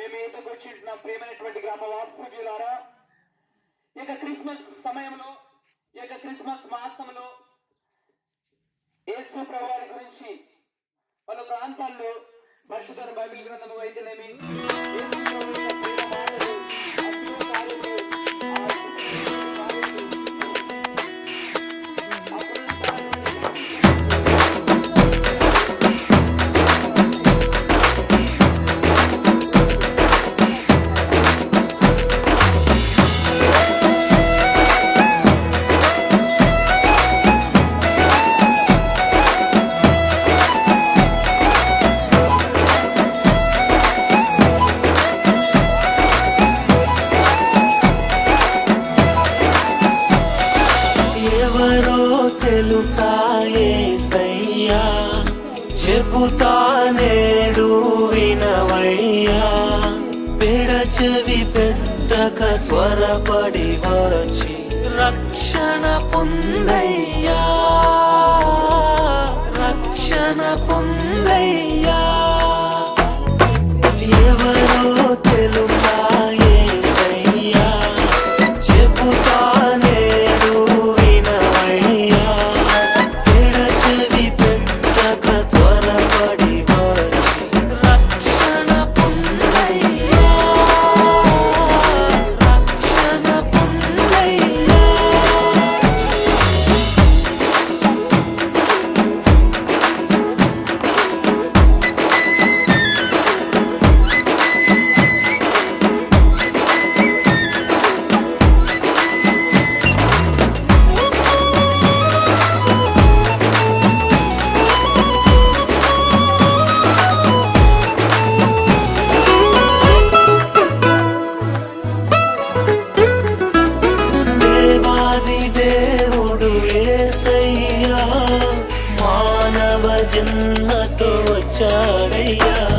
మేము ఎందుకు వచ్చింటున్నాం ప్రేమైనటువంటి గ్రామ వాస్తవ్యులారా ఈ క్రిస్మస్ సమయంలో ఇక క్రిస్మస్ మాసంలో యేసు ప్రభువారి గురించి పలు ప్రాంతాల్లో పరిశుద్ధ బైబిల్ గ్రంథము అయితేనేమి? తెలుసాయే సయ్యా. చెబుతా నేడు వినవయ్యా. పెడచెవి పెట్టక త్వరపడి వచ్చి రక్షణ పొందయ్యా. రక్షణ పొంద జన్మతో వచ్చాడయ్యా.